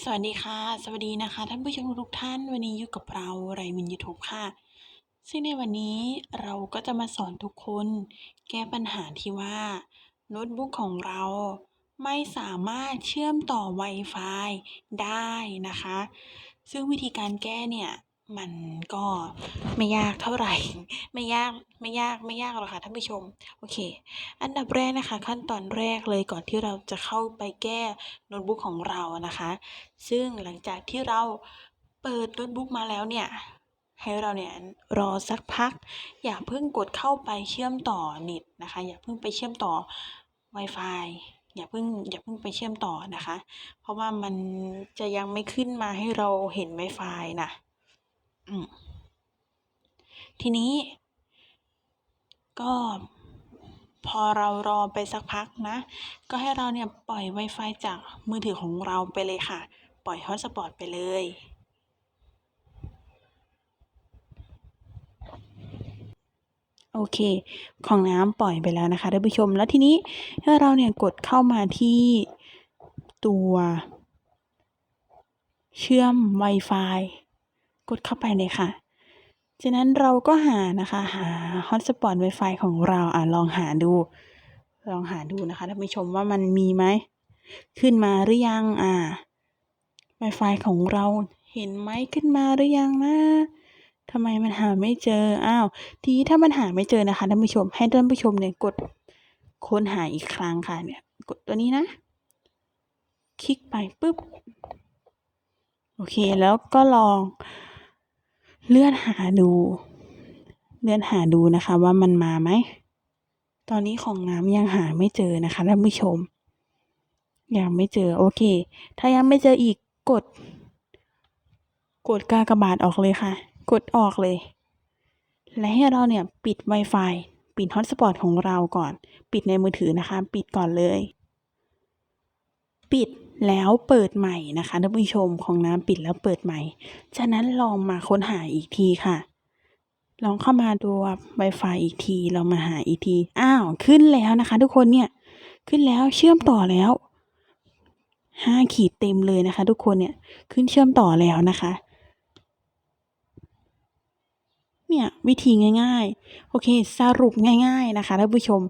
สวัสดีค่ะ สวัสดีนะคะ ท่านผู้ชมทุกท่านวันนี้อยู่กับเราไรมินยูทูบค่ะ ซึ่งในวันนี้เราก็จะมาสอนทุกคน แก้ปัญหาที่ว่าโน้ตบุ๊กของเราไม่สามารถเชื่อมต่อ Wi-Fi ได้นะคะ ซึ่งวิธีการแก้เนี่ย มันก็ไม่ยากเท่าไหร่ ไม่ยากไม่ยากไม่ยากหรอกค่ะท่านผู้ชม โอเค อันดับแรกนะคะ ขั้นตอนแรกเลยก่อนที่เราจะเข้าไปแก้โน้ตบุ๊กของเรานะคะ ซึ่งหลังจากที่เราเปิดโน้ตบุ๊กมาแล้วเนี่ยให้เราเนี่ยรอสักพัก อย่าเพิ่งกดเข้าไปเชื่อมต่อเน็ตนะคะ อย่าเพิ่งไปเชื่อมต่อ Wi-Fi อย่าเพิ่งอย่าเพิ่งไปเชื่อมต่อนะคะ เพราะว่ามันจะยังไม่ขึ้นมาให้เราเห็น Wi-Fi นะ ทีนี้ ก็พอเรารอไปสักพักนะ ก็ให้เราเนี่ยปล่อย Wi-Fi จากมือถือของเราไปเลยค่ะ ปล่อย Hotspot ไปเลย โอเค ของน้ำปล่อยไปแล้วนะคะท่านผู้ชม แล้วทีนี้ถ้าเราเนี่ยกดเข้ามาที่ตัว เชื่อม Wi-Fi กดเข้าไปเลยค่ะ จากนั้นเราก็หานะคะ หา Hotspot Wi-Fi ของเราอะลองหาดู ลองหาดูนะคะท่านผู้ชมว่ามันมีไหม ขึ้นมาหรือยังอ่า Wi-Fi ของเราเห็นไหมขึ้นมาหรือยังนะทำไมมันหาไม่เจอ อ้าว ทีถ้ามันหาไม่เจอนะคะท่านผู้ชม ให้ท่านผู้ชมเนี่ยกดค้นหาอีกครั้งค่ะเนี่ย กดตัวนี้นะ คลิกไปปุ๊บ โอเค แล้วก็ลอง เลื่อนหาดู เลื่อนหาดูนะคะว่ามันมาไหม ตอนนี้ของน้ำยังหาไม่เจอนะคะท่านผู้ชม ยังไม่เจอโอเค ถ้ายังไม่เจออีกกด กดกากระบาทออกเลยค่ะ กดออกเลย และให้เราเนี่ยปิด Wi-Fi ปิด Hotspot ของเราก่อน ปิดในมือถือนะคะ ปิดก่อนเลย ปิด แล้วเปิดใหม่นะคะท่านผู้ชมของน้ำปิดแล้วเปิดใหม่ จากนั้นลองมาค้นหาอีกทีค่ะ ลองเข้ามาดู Wi-Fi อีกทีลองมาหาอีกที อ้าว ขึ้นแล้วนะคะ ทุกคนเนี่ย ขึ้นแล้วเชื่อมต่อแล้วห้าขีดเต็มเลยนะคะ ทุกคนเนี่ยขึ้นเชื่อมต่อแล้วนะคะ เนี่ยวิธีง่ายๆ โอเค สรุปง่าย ๆนะคะท่านผู้ชม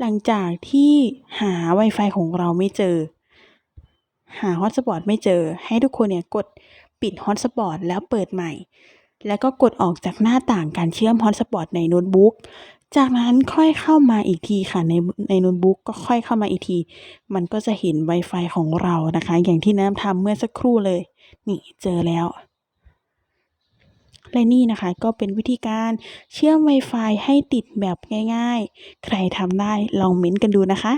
หลังจากที่หา Wi-Fi ของเราไม่เจอ หา Hotspot ไม่เจอ ให้ทุกคนเนี่ยกดปิด Hotspot แล้วเปิดใหม่ แล้วก็กดออกจากหน้าต่างการเชื่อม Hotspot ในโน้ตบุ๊กจากนั้นค่อยเข้ามาอีกทีค่ะในในโน้ตบุ๊กก็ค่อยเข้ามาอีกที มันก็จะเห็น Wi-Fi ของเรานะคะ อย่างที่น้ำทำเมื่อสักครู่เลย นี่เจอแล้ว และนี่นะคะก็เป็นวิธีการเชื่อม Wi-Fi ให้ติดแบบง่าย ๆ ใครทำได้ลองเม้นต์กันดูนะคะ